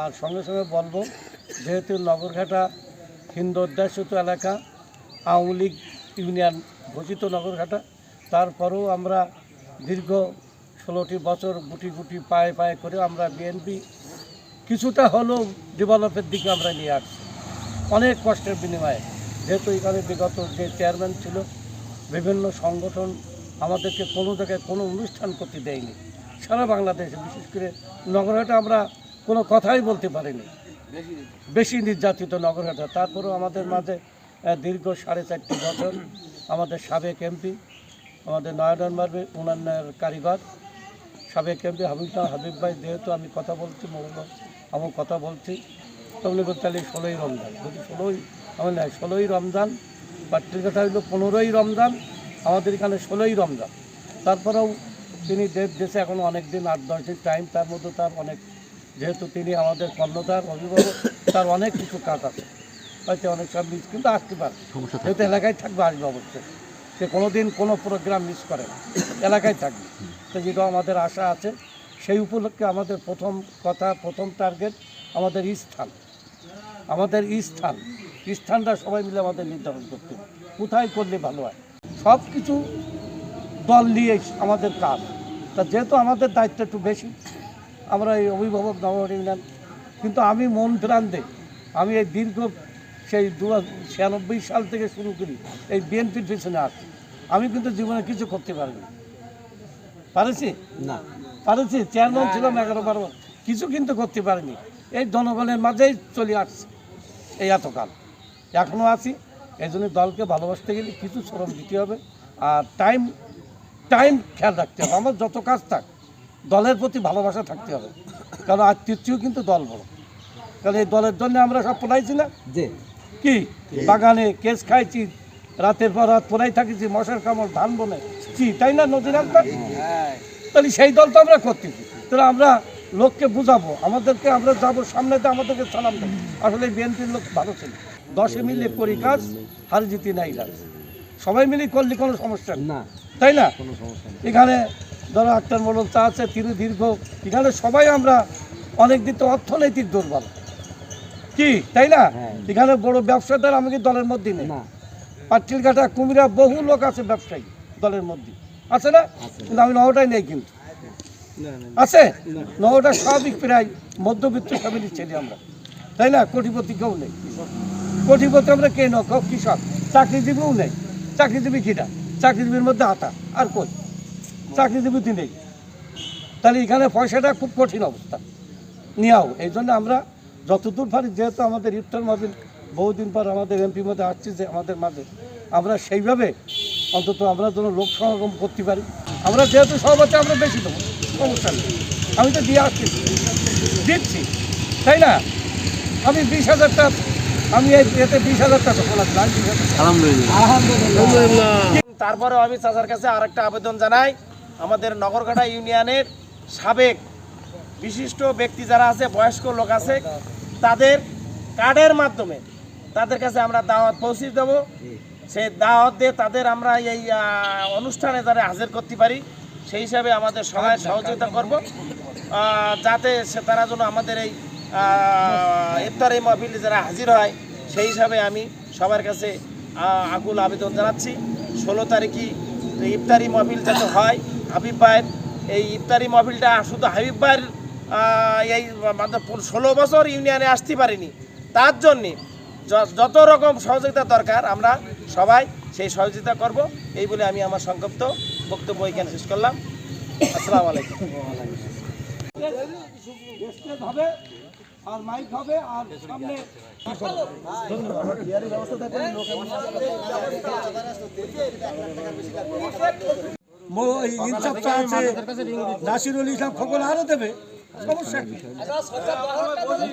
আর সঙ্গে সঙ্গে বলব, যেহেতু নগরঘাটা হিন্দু অধ্যাসিত এলাকা, আওয়ামী লীগ ইউনিয়ন ঘোষিত নগরঘাটা, তারপরেও আমরা দীর্ঘ ষোলোটি বছর গুটি গুটি পায়ে পায়ে করে আমরা বিএনপি কিছুটা হলেও ডেভেলপের দিকে আমরা নিয়ে আসছি। অনেক কষ্টের বিনিময়ে, যেহেতু এখানে বিগত যে চেয়ারম্যান ছিল, বিভিন্ন সংগঠন আমাদেরকে কোনো জায়গায় কোনো অনুষ্ঠান করতে দেয়নি। সারা বাংলাদেশে, বিশেষ করে নগরহাটা আমরা কোনো কথাই বলতে পারিনি। বেশি নির্যাতিত নগরহাটা তারপরেও আমাদের মাঝে দীর্ঘ সাড়ে চারটি বছর আমাদের সাবেক এমপি, আমাদের নয়ন মারবে উন্নয়নের কারিগর। সাবেক এমপি হাবিবুল্লাহ হাবিব ভাই, যেহেতু আমি কথা বলছি মৌল আমি কথা বলছি তবলি গেলে ষোলোই রমজান। যদি ষোলোই, আমার নয় ষোলোই রমজান পার্টির কথা হইল পনেরোই রমজান, আমাদের এখানে ষোলোই রমজান। তারপরেও তিনি দেশ, দেশে এখন অনেক দিন আট, দশ দিন টাইম তার মধ্যে তার অনেক যেহেতু তিনি আমাদের কর্ণধার অভিভাবক তার অনেক কিছু কাজ আছে। হয়তো অনেক সব মিস কিন্তু আসতে পারে। যেহেতু এলাকায় থাকবে আসবে অবশ্যই। সে কোনো দিন কোনো প্রোগ্রাম মিস করে না। এলাকায় থাকবে। তো যেটা আমাদের আশা আছে সেই উপলক্ষে আমাদের প্রথম কথা প্রথম টার্গেট আমাদের স্থান। আমাদের স্থান। স্থানটা সবাই মিলে আমাদের নির্ধারণ করতে হবে। কোথায় করলে ভালো হয়? সব কিছু দল নিয়ে আমাদের কাজ। তা যেহেতু আমাদের দায়িত্ব একটু বেশি আমরা এই অভিভাবক নবহাট ইউনিয়ন কিন্তু আমি মন প্রান্তে আমি এই দীর্ঘ সেই দু ছিয়ানব্বই সাল থেকে শুরু করি এই বিএনপির পিছনে আসছি আমি কিন্তু জীবনে কিছু করতে পারিনি। পারেছি? না। পারেছি চেয়ারম্যান ছিলাম এগারো বারো কিছু কিন্তু করতে পারিনি। এই জনগণের মাঝেই চলে আসছে এই এতকাল। এখনও আছি এই জন্য দলকে ভালোবাসতে গেলে কিছু শ্রম দিতে হবে আর টাইম টাইম খেয়াল রাখতে হবে। আমার যত কাজ থাক দলের প্রতি ভালোবাসা থাকতে হবে। কারণ আর তৃতীয় কিন্তু দল বড়। কারণ এই দলের জন্য আমরা সব পড়াইছি না যে কি? বাগানে কেস খাইছি রাতের পর রাত পড়াই থাকিছি মশার কামড় ধান বনে। চি তাই না নদীর একবার তাহলে সেই দল তো আমরা করতেছি তাহলে আমরা লোককে বুঝাবো আমাদেরকে আমরা যাব সামনেতে আমাদেরকে সালাম দেবো। আসলে বিএনপির লোক ভালো ছিল। দশে মিলে করি কাজ হার জিতি নাই সবাই মিলে করলে কোনো সমস্যা না। তাই না? কোনো সমস্যা এখানে ধরো আক্তার মোড়ল চা আছে তিনি দীর্ঘ। এখানে সবাই আমরা অনেক দিন তো অর্থনৈতিক দুর্বল। কি? তাই না? হ্যাঁ। এখানে বড় ব্যবসাদার আমি কি দলের মধ্যে নেই? পাটকিলঘাটা কুমিরা বহু লোক আছে ব্যবসায়ী দলের মধ্যে। আছে না? কিন্তু আমি নহটাই নেই কিন্তু। আছে? নহটা স্বাভাবিক প্রায় মধ্যবিত্ত ফ্যামিলির ছেলে আমরা। তাই না? কোটিপতি কেউ নেই। কোটিপতি আমরা কে নক কৃষক। চাকরিজীবীও নেই। চাকরিজীবী কিটা চাকরিজীবীর মধ্যে আতা। আর কই? চাকরিজীবী নেই। তাহলে এখানে পয়সাটা খুব কঠিন অবস্থা। নিয়াও এই জন্য আমরা যতদূর পারি যেহেতু আমাদের ইফতার মাহফিল বহুদিন পর আমাদের এমপি মধ্যে আসছে যে আমাদের মাঝে আমরা সেইভাবে অন্তত আমরা যেন লোক সমাগম করতে পারি। আমরা যেহেতু সভাপতি আমরা বেশি দেবো। সমস্যা নেই। আমি তো দিয়ে আসছি। দিচ্ছি। তাই না? আমি বিশ হাজার টাকা আমি এই এতে বিশ হাজার টাকা বলা বিশ আলহামদুলিল্লাহ। তারপরে আমি চাচার কাছে আরেকটা আবেদন জানাই। আমাদের নগরঘাটা ইউনিয়নের সাবেক বিশিষ্ট ব্যক্তি যারা আছে, বয়স্ক লোক আছে, তাদের কার্ডের মাধ্যমে তাদের কাছে আমরা দাওয়াত পৌঁছে দেব। সেই দাওয়াত দিয়ে তাদের আমরা এই অনুষ্ঠানে যারা হাজির করতে পারি, সেই হিসাবে আমাদের সবাই সহযোগিতা করব। যাতে সে তারা যেন আমাদের এই ইফতার এই মাহফিলে যারা হাজির হয়, সেই হিসাবে আমি সবার কাছে আকুল আবেদন জানাচ্ছি। ষোলো তারিখই ইফতারি মাহফিল যাতে হয় হাবিব ভাইয়ের এই ইফতারি মাহফিলটা শুধু হাবিব ভাইয়ের এই মানে ষোলো বছর ইউনিয়নে আসতে পারিনি। তার জন্যে যত রকম সহযোগিতা দরকার, আমরা সবাই সেই সহযোগিতা করব। এই বলে আমি আমার সংক্ষিপ্ত বক্তব্য এখানে শেষ করলাম। আসসালামু আলাইকুম। আর মাইক হবে আর সামনে ইনসাফ চা আছে নাসিরুল ইসলাম খবর আরও দেবে। সমস্যা কি সভাপতি